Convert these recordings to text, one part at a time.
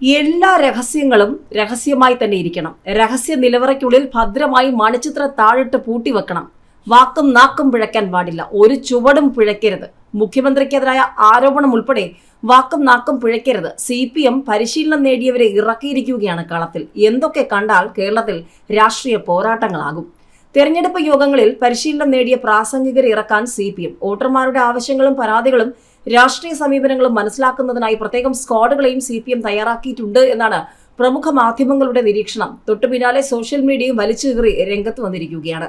എല്ലാ രഹസ്യങ്ങളും രഹസ്യമായി തന്നെ ഇരിക്കണം. രഹസ്യ നിലവറയ്ക്കുള്ളിൽ ഭദ്രമായി മണിച്ചിത്ര താഴിട്ട് പൂട്ടി വെക്കണം. വാക്കും നാക്കും പിഴയ്ക്കാൻ പാടില്ല. ഒരു ചുവടും പിഴയ്ക്കരുത്. മുഖ്യമന്ത്രിക്കെതിരായ ആരോപണം ഉൾപ്പെടെ വാക്കും നാക്കും പിഴയ്ക്കരുത്. സി പി എം പരിശീലനം നേടിയവരെ ഇറക്കിയിരിക്കുകയാണ് കളത്തിൽ. എന്തൊക്കെ കണ്ടാൽ കേരളത്തിൽ രാഷ്ട്രീയ പോരാട്ടങ്ങളാകും. തെരഞ്ഞെടുപ്പ് യോഗങ്ങളിൽ പരിശീലനം നേടിയ പ്രാസംഗികരെ ഇറക്കാൻ സി പി എം വോട്ടർമാരുടെ ആവശ്യങ്ങളും പരാതികളും രാഷ്ട്രീയ സമീപനങ്ങളും മനസ്സിലാക്കുന്നതിനായി പ്രത്യേകം സ്ക്വാഡുകളെയും സി പി എം തയ്യാറാക്കിയിട്ടുണ്ട് എന്നാണ് പ്രമുഖ മാധ്യമങ്ങളുടെ നിരീക്ഷണം. തൊട്ടുപിന്നാലെ സോഷ്യൽ മീഡിയയും വലിച്ചു കീറി രംഗത്ത് വന്നിരിക്കുകയാണ്.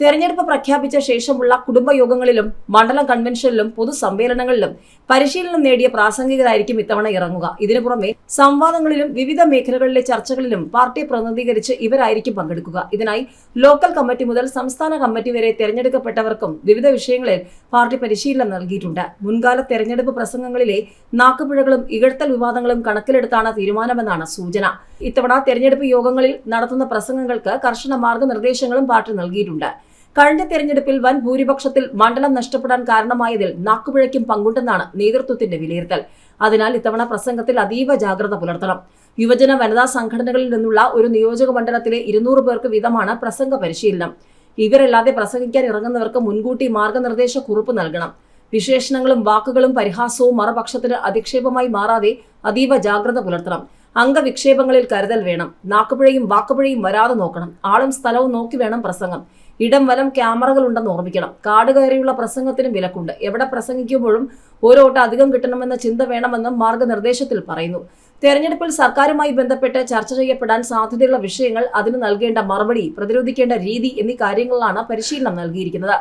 തെരഞ്ഞെടുപ്പ് പ്രഖ്യാപിച്ച ശേഷമുള്ള കുടുംബയോഗങ്ങളിലും മണ്ഡലം കൺവെൻഷനിലും പൊതുസമ്മേളനങ്ങളിലും പരിശീലനം നേടിയ പ്രാസംഗികരായിരിക്കും ഇത്തവണ ഇറങ്ങുക. ഇതിനു പുറമെ സംവാദങ്ങളിലും വിവിധ മേഖലകളിലെ ചർച്ചകളിലും പാർട്ടിയെ പ്രതിനിധീകരിച്ച് ഇവരായിരിക്കും പങ്കെടുക്കുക. ഇതിനായി ലോക്കൽ കമ്മിറ്റി മുതൽ സംസ്ഥാന കമ്മിറ്റി വരെ തെരഞ്ഞെടുക്കപ്പെട്ടവർക്കും വിവിധ വിഷയങ്ങളിൽ പാർട്ടി പരിശീലനം നൽകിയിട്ടുണ്ട്. മുൻകാല തെരഞ്ഞെടുപ്പ് പ്രസംഗങ്ങളിലെ നാക്കുപിഴകളും ഇകഴ്ത്തൽ വിവാദങ്ങളും കണക്കിലെടുത്താണ് തീരുമാനമെന്നാണ് സൂചന. ഇത്തവണ തെരഞ്ഞെടുപ്പ് യോഗങ്ങളിൽ നടത്തുന്ന പ്രസംഗങ്ങൾക്ക് കർശന മാർഗനിർദ്ദേശങ്ങളും പാർട്ടി നൽകിയിട്ടുണ്ട്. കഴിഞ്ഞ തെരഞ്ഞെടുപ്പിൽ വൻ ഭൂരിപക്ഷത്തിൽ മണ്ഡലം നഷ്ടപ്പെടാൻ കാരണമായതിൽ നാക്കുപിഴയ്ക്കും പങ്കുണ്ടെന്നാണ് നേതൃത്വത്തിന്റെ വിലയിരുത്തൽ. അതിനാൽ ഇത്തവണ പ്രസംഗത്തിൽ അതീവ ജാഗ്രത പുലർത്തണം. യുവജന വനിതാ സംഘടനകളിൽ നിന്നുള്ള ഒരു നിയോജക മണ്ഡലത്തിലെ ഇരുന്നൂറ് പേർക്ക് വീതമാണ് പ്രസംഗ പരിശീലനം. ഇവരല്ലാതെ പ്രസംഗിക്കാൻ ഇറങ്ങുന്നവർക്ക് മുൻകൂട്ടി മാർഗനിർദ്ദേശ കുറിപ്പ് നൽകണം. വിശേഷണങ്ങളും വാക്കുകളും പരിഹാസവും മറുപക്ഷത്തിന് അധിക്ഷേപമായി മാറാതെ അതീവ ജാഗ്രത പുലർത്തണം. അംഗവിക്ഷേപങ്ങളിൽ കരുതൽ വേണം. നാക്കുപുഴയും വാക്കുപുഴയും വരാതെ നോക്കണം. ആളും സ്ഥലവും നോക്കി വേണം പ്രസംഗം. ഇടം വലം ക്യാമറകൾ ഉണ്ടെന്ന് ഓർമ്മിക്കണം. കാട് കയറിയുള്ള പ്രസംഗത്തിനും വിലക്കുണ്ട്. എവിടെ പ്രസംഗിക്കുമ്പോഴും ഓരോ വോട്ട് അധികം കിട്ടണമെന്ന ചിന്ത വേണമെന്നും മാർഗനിർദ്ദേശത്തിൽ പറയുന്നു. തെരഞ്ഞെടുപ്പിൽ സർക്കാരുമായി ബന്ധപ്പെട്ട് ചർച്ച ചെയ്യപ്പെടാൻ സാധ്യതയുള്ള വിഷയങ്ങൾ അതിന് നൽകേണ്ട മറുപടി പ്രതിരോധിക്കേണ്ട രീതി എന്നീ കാര്യങ്ങളിലാണ് പരിശീലനം നൽകിയിരിക്കുന്നത്.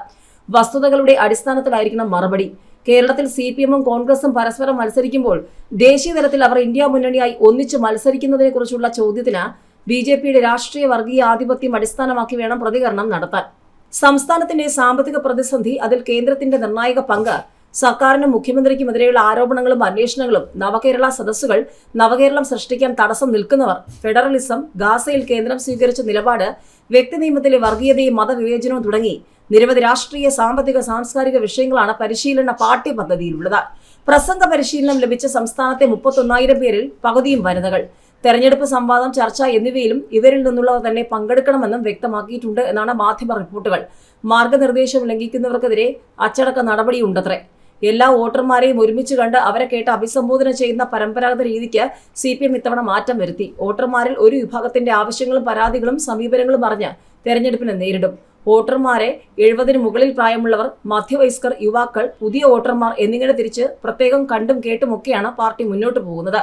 വസ്തുതകളുടെ അടിസ്ഥാനത്തിലായിരിക്കണം മറുപടി. കേരളത്തിൽ സി പി എമ്മും കോൺഗ്രസും പരസ്പരം മത്സരിക്കുമ്പോൾ ദേശീയ തലത്തിൽ അവർ ഇന്ത്യ മുന്നണിയായി ഒന്നിച്ച് മത്സരിക്കുന്നതിനെ കുറിച്ചുള്ള ചോദ്യത്തിന് ബി ജെ പിയുടെ രാഷ്ട്രീയ വർഗീയ ആധിപത്യം അടിസ്ഥാനമാക്കി വേണം പ്രതികരണം നടത്താൻ. സംസ്ഥാനത്തിന്റെ സാമ്പത്തിക പ്രതിസന്ധി അതിൽ കേന്ദ്രത്തിന്റെ നിർണായക പങ്ക് സർക്കാരിനും മുഖ്യമന്ത്രിക്കുമെതിരെയുള്ള ആരോപണങ്ങളും അന്വേഷണങ്ങളും നവകേരള സദസ്സുകൾ നവകേരളം സൃഷ്ടിക്കാൻ തടസ്സം നിൽക്കുന്നവർ ഫെഡറലിസം ഗാസയിൽ കേന്ദ്രം സ്വീകരിച്ച നിലപാട് വ്യക്തി നിയമത്തിലെ വർഗീയതയും മതവിവേചനവും തുടങ്ങി നിരവധി രാഷ്ട്രീയ സാമ്പത്തിക സാംസ്കാരിക വിഷയങ്ങളാണ് പരിശീലന പാഠ്യ പദ്ധതിയിലുള്ളത് പ്രസംഗ പരിശീലനം ലഭിച്ച സംസ്ഥാനത്തെ മുപ്പത്തൊന്നായിരം പേരിൽ പകുതിയും വനിതകൾ. തെരഞ്ഞെടുപ്പ് സംവാദം ചർച്ച എന്നിവയിലും ഇവരിൽ നിന്നുള്ളവർ തന്നെ പങ്കെടുക്കണമെന്നും വ്യക്തമാക്കിയിട്ടുണ്ട് എന്നാണ് മാധ്യമ റിപ്പോർട്ടുകൾ. മാർഗനിർദ്ദേശം ലംഘിക്കുന്നവർക്കെതിരെ അച്ചടക്ക നടപടിയുണ്ടത്രേ. എല്ലാ വോട്ടർമാരെയും ഒരുമിച്ച് കണ്ട് അവരെ കേട്ട് അഭിസംബോധന ചെയ്യുന്ന പരമ്പരാഗത രീതിക്ക് സി പി എം ഇത്തവണ മാറ്റം വരുത്തി. വോട്ടർമാരിൽ ഒരു വിഭാഗത്തിന്റെ ആവശ്യങ്ങളും പരാതികളും സമീപനങ്ങളും അറിഞ്ഞ് തെരഞ്ഞെടുപ്പിനെ നേരിടും. വോട്ടർമാരെ എഴുപതിന് മുകളിൽ പ്രായമുള്ളവർ മധ്യവയസ്കർ യുവാക്കൾ പുതിയ വോട്ടർമാർ എന്നിങ്ങനെ തിരിച്ച് പ്രത്യേകം കണ്ടും കേട്ടുമൊക്കെയാണ് പാർട്ടി മുന്നോട്ട് പോകുന്നത്.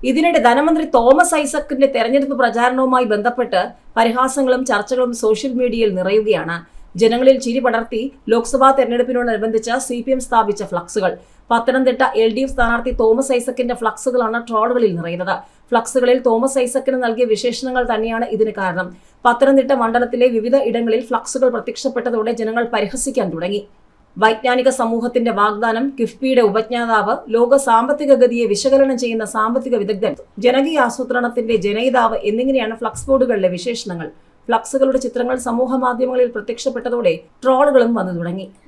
ഇതിനിടെ ധനമന്ത്രി തോമസ് ഐസക്കിന്റെ തെരഞ്ഞെടുപ്പ് പ്രചാരണവുമായി ബന്ധപ്പെട്ട് പരിഹാസങ്ങളും ചർച്ചകളും സോഷ്യൽ മീഡിയയിൽ നിറയുകയാണ്. ജനങ്ങളിൽ ചിരി പടർത്തി ലോക്സഭാ തെരഞ്ഞെടുപ്പിനോടനുബന്ധിച്ച് സി പി എം സ്ഥാപിച്ച ഫ്ലക്സുകൾ. പത്തനംതിട്ട എൽ ഡി എഫ് സ്ഥാനാർത്ഥി തോമസ് ഐസക്കിന്റെ ഫ്ലക്സുകളാണ് ട്രോളുകളിൽ നിറയുന്നത്. ഫ്ലക്സുകളിൽ തോമസ് ഐസക്കിന് നൽകിയ വിശേഷണങ്ങൾ തന്നെയാണ് ഇതിന് കാരണം. പത്തനംതിട്ട മണ്ഡലത്തിലെ വിവിധ ഇടങ്ങളിൽ ഫ്ലക്സുകൾ പ്രത്യക്ഷപ്പെട്ടതോടെ ജനങ്ങൾ പരിഹസിക്കാൻ തുടങ്ങി. വൈജ്ഞാനിക സമൂഹത്തിന്റെ വാഗ്ദാനം കിഫ്ബിയുടെ ഉപജ്ഞാതാവ് ലോക സാമ്പത്തിക ഗതിയെ വിശകലനം ചെയ്യുന്ന സാമ്പത്തിക വിദഗ്ധൻ ജനകീയ ആസൂത്രണത്തിന്റെ ജനയിതാവ് എന്നിങ്ങനെയാണ് ഫ്ലക്സ് ബോർഡുകളിലെ വിശേഷണങ്ങൾ. ഫ്ലക്സുകളുടെ ചിത്രങ്ങൾ സമൂഹ മാധ്യമങ്ങളിൽ പ്രത്യക്ഷപ്പെട്ടതോടെ ട്രോളുകളും വന്നു തുടങ്ങി.